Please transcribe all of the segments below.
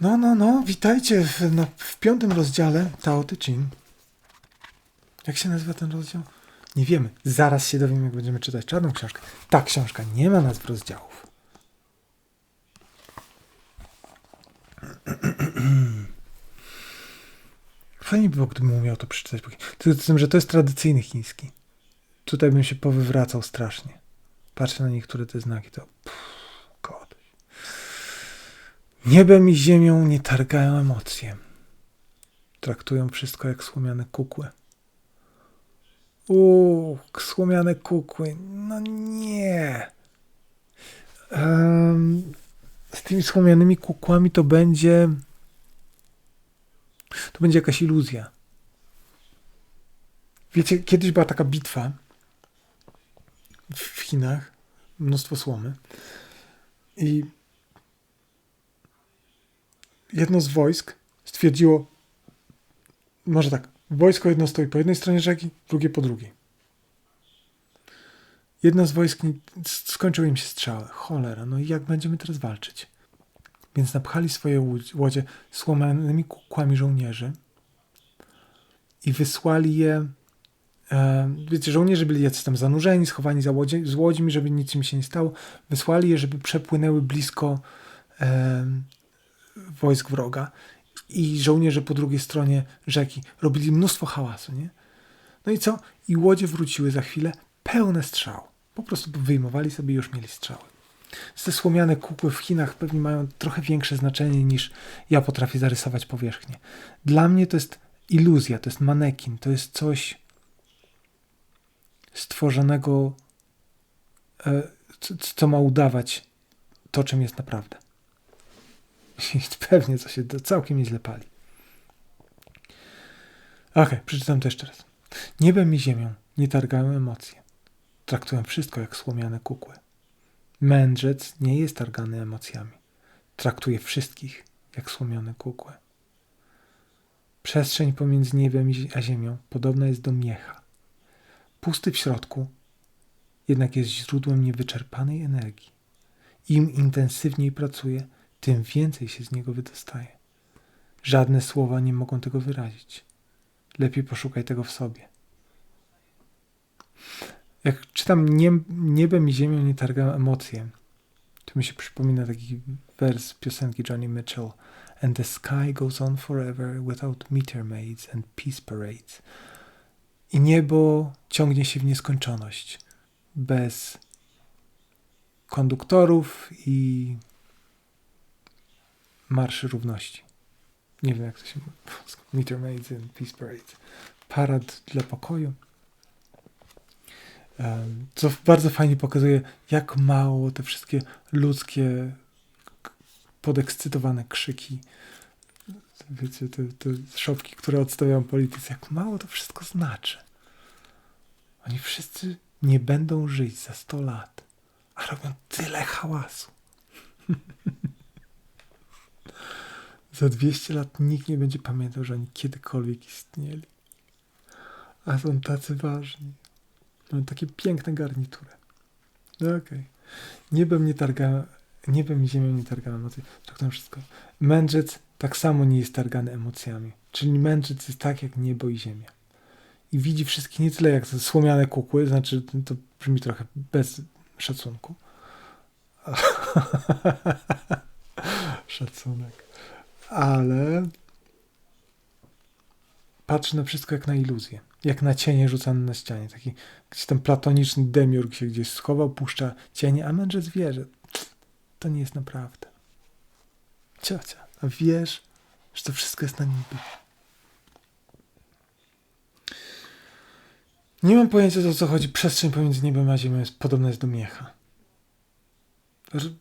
No, no, no, witajcie w, no, w piątym rozdziale Tao Te Ching. Jak się nazywa ten rozdział? Nie wiemy. Zaraz się dowiemy, jak będziemy czytać czarną książkę. Ta książka nie ma nazw rozdziałów. Fajnie by było, gdybym umiał to przeczytać. Z tym, że to jest tradycyjny chiński. Tutaj bym się powywracał strasznie. Patrzę na niektóre te znaki, to... Pff, God. Niebem i ziemią nie targają emocje. Traktują wszystko jak słomiane kukły. Uuu, słomiane kukły. No nie. Um, z tymi słomianymi kukłami to będzie. To będzie jakaś iluzja. Wiecie, kiedyś była taka bitwa w Chinach, mnóstwo słomy. I jedno z wojsk stwierdziło, może tak, wojsko jedno stoi po jednej stronie rzeki, drugie po drugiej. Jedno z wojsk skończyły im się strzały. Cholera, no i jak będziemy teraz walczyć? Więc napchali swoje łodzie słomanymi kukłami żołnierzy i wysłali je. E, wiecie, żołnierze byli jacyś tam zanurzeni, schowani za łodzie, z łodzimi, żeby nic im się nie stało. Wysłali je, żeby przepłynęły blisko e, wojsk wroga i żołnierze po drugiej stronie rzeki robili mnóstwo hałasu, nie? No i co? I łodzie wróciły za chwilę pełne strzał. Po prostu wyjmowali sobie i już mieli strzały. Te słomiane kukły w Chinach pewnie mają trochę większe znaczenie niż ja potrafię zarysować powierzchnię. Dla mnie to jest iluzja, to jest manekin, to jest coś stworzonego, e, co ma udawać to, czym jest naprawdę. Pewnie to się całkiem nieźle pali. Okej, okay, przeczytam to jeszcze raz. Niebem i ziemią nie targają emocje. Traktują wszystko jak słomiane kukły. Mędrzec nie jest targany emocjami. Traktuje wszystkich jak słomiane kukły. Przestrzeń pomiędzy niebem a ziemią podobna jest do miecha. Pusty w środku, jednak jest źródłem niewyczerpanej energii. Im intensywniej pracuje, tym więcej się z niego wydostaje. Żadne słowa nie mogą tego wyrazić. Lepiej poszukaj tego w sobie. Jak czytam niebem i ziemią nie targają emocje, to mi się przypomina taki wers piosenki Johnny Mitchell. And the sky goes on forever without meter maids and peace parades. I niebo ciągnie się w nieskończoność bez konduktorów i marszy równości. Nie wiem, jak to się Meter Maids and Peace Parades. Parad dla pokoju. Co bardzo fajnie pokazuje, jak mało te wszystkie ludzkie podekscytowane krzyki, wiecie, te, te szopki, które odstawiają politycy, jak mało to wszystko znaczy. Oni wszyscy nie będą żyć za 100 lat, a robią tyle hałasu. Za 200 lat nikt nie będzie pamiętał, że oni kiedykolwiek istnieli. A są tacy ważni. Mają takie piękne garnitury. No okej. Okay. Niebem nie targa, niebem i ziemią nie targamy emocji. Traktują wszystko. Mędrzec tak samo nie jest targany emocjami. Czyli mędrzec jest tak jak niebo i ziemia. I widzi wszystkich nie tyle jak słomiane kukły, znaczy to brzmi trochę bez szacunku. Szacunek ale patrzy na wszystko jak na iluzję, jak na cienie rzucane na ścianie. Taki gdzieś ten platoniczny demiurg się gdzieś schował, puszcza cienie, a mędrzec wie, że to nie jest naprawdę. Ciocia, a wiesz, że to wszystko jest na niby. Nie mam pojęcia o co chodzi. Przestrzeń pomiędzy niebem a ziemią jest podobna jest do miecha.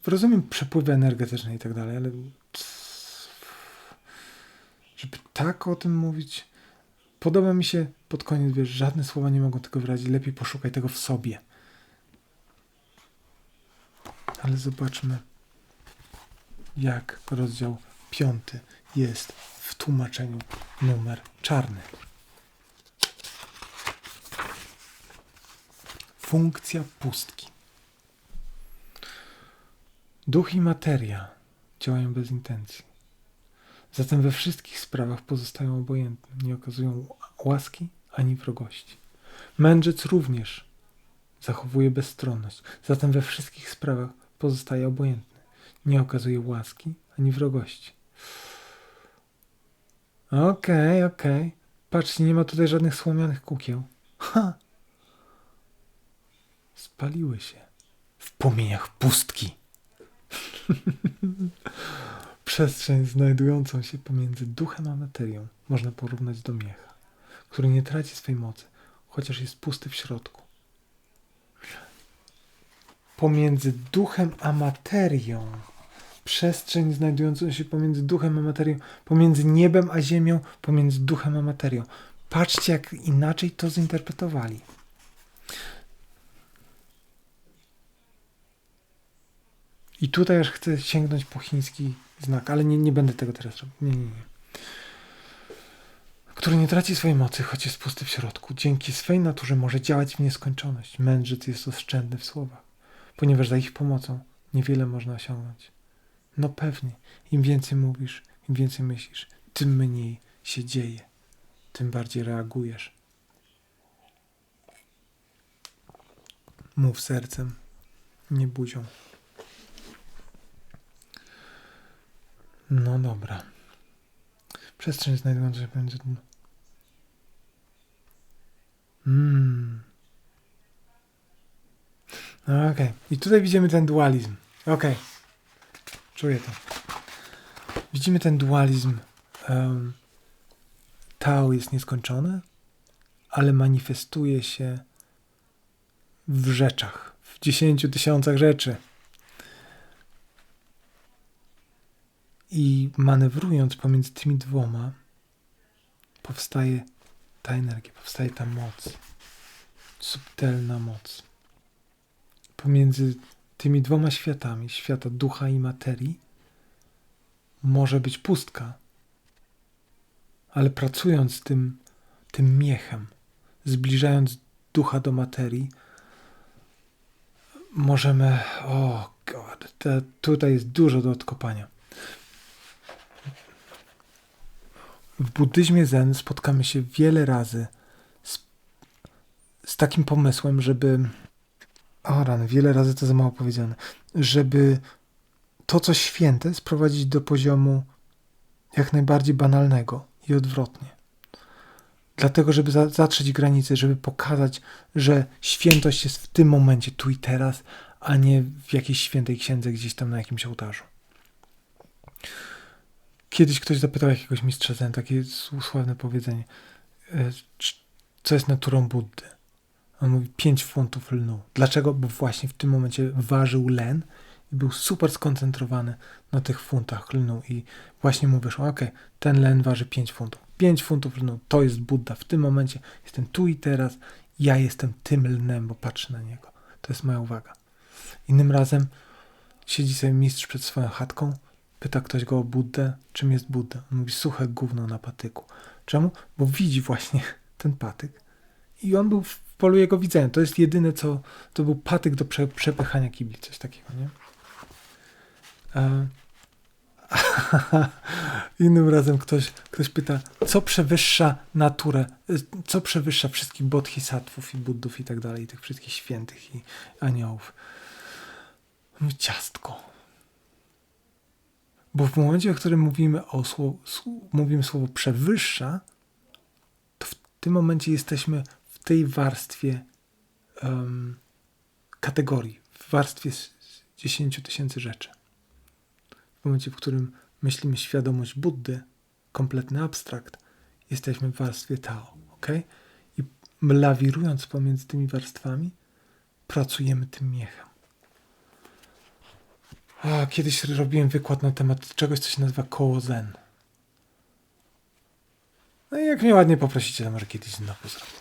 Rozumiem przepływy energetyczne i tak dalej, ale żeby tak o tym mówić. Podoba mi się pod koniec, wiesz, żadne słowa nie mogą tego wyrazić. Lepiej poszukaj tego w sobie. Ale zobaczmy, jak rozdział piąty jest w tłumaczeniu numer czarny. Funkcja pustki. Duch i materia działają bez intencji Zatem we wszystkich sprawach pozostają obojętne, nie okazują łaski ani wrogości. Mędrzec również zachowuje bezstronność, zatem we wszystkich sprawach pozostaje obojętny, nie okazuje łaski ani wrogości. Okej, okay, okej. Okay. Patrzcie, nie ma tutaj żadnych słomianych kukieł. Ha! Spaliły się w płomieniach pustki. Przestrzeń znajdującą się pomiędzy duchem a materią można porównać do miecha, który nie traci swej mocy, chociaż jest pusty w środku. Pomiędzy duchem a materią przestrzeń znajdującą się pomiędzy duchem a materią, pomiędzy niebem a ziemią, pomiędzy duchem a materią. Patrzcie, jak inaczej to zinterpretowali. I tutaj aż chcę sięgnąć po chiński znak, ale nie, nie będę tego teraz robił. Nie, nie, nie. Który nie traci swojej mocy, choć jest pusty w środku. Dzięki swej naturze może działać w nieskończoność. Mędrzec jest oszczędny w słowach, ponieważ za ich pomocą niewiele można osiągnąć. No pewnie, im więcej mówisz, im więcej myślisz, tym mniej się dzieje, tym bardziej reagujesz. Mów sercem, nie buzią. No dobra. Przestrzeń znajdująca się pomiędzy. Mmm. Okej. Okay. I tutaj widzimy ten dualizm. Okej. Okay. Czuję to. Widzimy ten dualizm. Um, Tao jest nieskończone, ale manifestuje się w rzeczach, w dziesięciu tysiącach rzeczy. I manewrując pomiędzy tymi dwoma, powstaje ta energia, powstaje ta moc, subtelna moc. Pomiędzy tymi dwoma światami, świata ducha i materii, może być pustka. Ale pracując tym, tym miechem, zbliżając ducha do materii, możemy. O, oh God, te, tutaj jest dużo do odkopania. W buddyzmie Zen spotkamy się wiele razy z, z takim pomysłem, żeby o rany, wiele razy to za mało powiedziane, żeby to, co święte, sprowadzić do poziomu jak najbardziej banalnego i odwrotnie. Dlatego, żeby za, zatrzeć granice, żeby pokazać, że świętość jest w tym momencie, tu i teraz, a nie w jakiejś świętej księdze gdzieś tam na jakimś ołtarzu. Kiedyś ktoś zapytał jakiegoś mistrza Zen, takie sławne powiedzenie, e, co jest naturą Buddy. On mówi 5 funtów lnu. Dlaczego? Bo właśnie w tym momencie ważył len i był super skoncentrowany na tych funtach lnu i właśnie mu wyszło, ok, ten len waży 5 funtów. 5 funtów lnu, to jest Buddha. W tym momencie jestem tu i teraz, ja jestem tym lnem, bo patrzę na niego. To jest moja uwaga. Innym razem siedzi sobie mistrz przed swoją chatką, pyta ktoś go o Buddę, czym jest Buddha. On mówi, suche gówno na patyku. Czemu? Bo widzi właśnie ten patyk i on był w polu jego widzenia. To jest jedyne, co to był patyk do prze, przepychania kibli, coś takiego, nie? A, innym razem ktoś, ktoś pyta, co przewyższa naturę, co przewyższa wszystkich bodhisatwów i buddów i tak dalej, tych wszystkich świętych i aniołów. Mówi ciastko. Bo w momencie, w którym mówimy o słowo, mówimy słowo przewyższa, to w tym momencie jesteśmy w tej warstwie um, kategorii, w warstwie 10 tysięcy rzeczy. W momencie, w którym myślimy świadomość Buddy, kompletny abstrakt, jesteśmy w warstwie Tao, ok? I lawirując pomiędzy tymi warstwami, pracujemy tym miechem. Kiedyś robiłem wykład na temat czegoś, co się nazywa koło zen. No i jak mnie ładnie poprosicie, to może kiedyś znowu zrobię.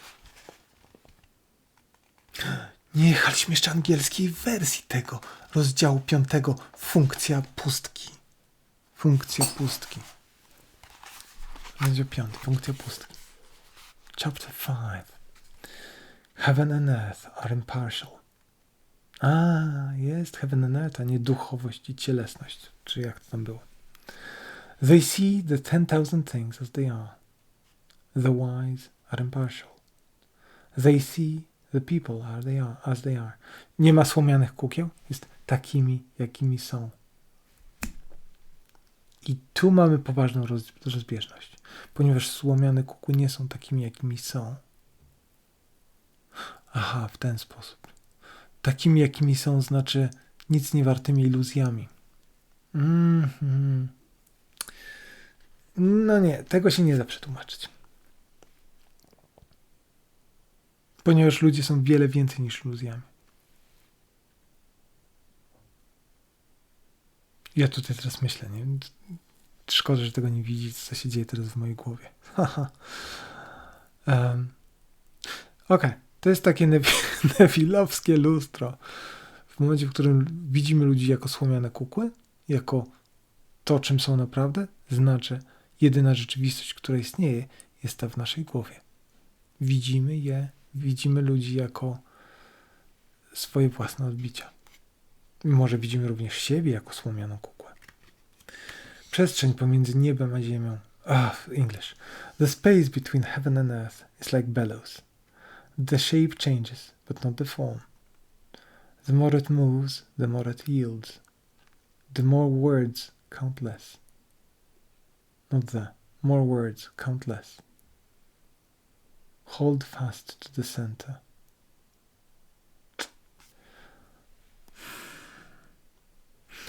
Nie jechaliśmy jeszcze angielskiej wersji tego rozdziału piątego. Funkcja pustki. Funkcja pustki. Rozdział piąty. Funkcja pustki. Chapter 5. Heaven and earth are impartial. A, jest heaven and earth, a nie duchowość i cielesność. Czy jak to tam było? They see the ten thousand things as they are. The wise are impartial. They see the people are they are, as they are. Nie ma słomianych kukieł, jest takimi, jakimi są. I tu mamy poważną roz, rozbieżność, ponieważ słomiane kukły nie są takimi, jakimi są. Aha, w ten sposób. Takimi, jakimi są, znaczy nic nie wartymi iluzjami. Mhm. No nie, tego się nie da przetłumaczyć. Ponieważ ludzie są wiele więcej niż iluzjami. Ja tutaj teraz myślę, nie? Szkoda, że tego nie widzieć, co się dzieje teraz w mojej głowie. um, Okej, okay. To jest takie newilowskie lustro. W momencie, w którym widzimy ludzi jako słomiane kukły, jako to, czym są naprawdę, znaczy jedyna rzeczywistość, która istnieje, jest ta w naszej głowie. Widzimy je, widzimy ludzi jako swoje własne odbicia. Może widzimy również siebie jako słomianą kukłę. Przestrzeń pomiędzy niebem a ziemią. Ah, English. The space between heaven and earth is like bellows. The shape changes, but not the form. The more it moves, the more it yields. The more words count less. Not the. More words count less. Hold fast to the center.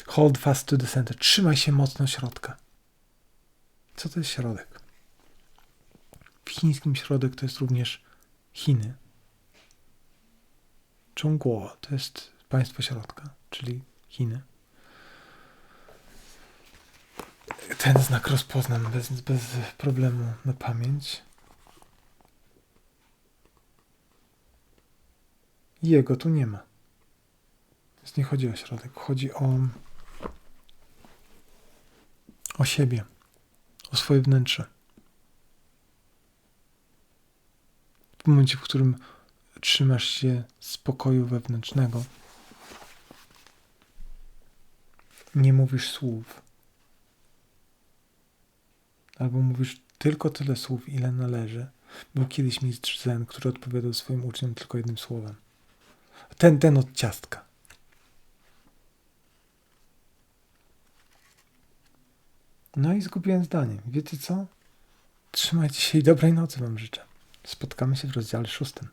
Hold fast to the center. Trzymaj się mocno środka. Co to jest środek? W chińskim środek to jest również Chiny. Zhongguo to jest państwo środka, czyli Chiny. Ten znak rozpoznam bez, bez problemu na pamięć. Jego tu nie ma. Więc nie chodzi o środek, chodzi o o siebie, o swoje wnętrze. W momencie, w którym trzymasz się spokoju wewnętrznego, nie mówisz słów. Albo mówisz tylko tyle słów, ile należy. Był kiedyś mistrz Zen, który odpowiadał swoim uczniom tylko jednym słowem. Ten, ten od ciastka. No i zgubiłem zdanie. Wiecie co? Trzymajcie się i dobrej nocy Wam życzę. Spotkamy się w rozdziale szóstym.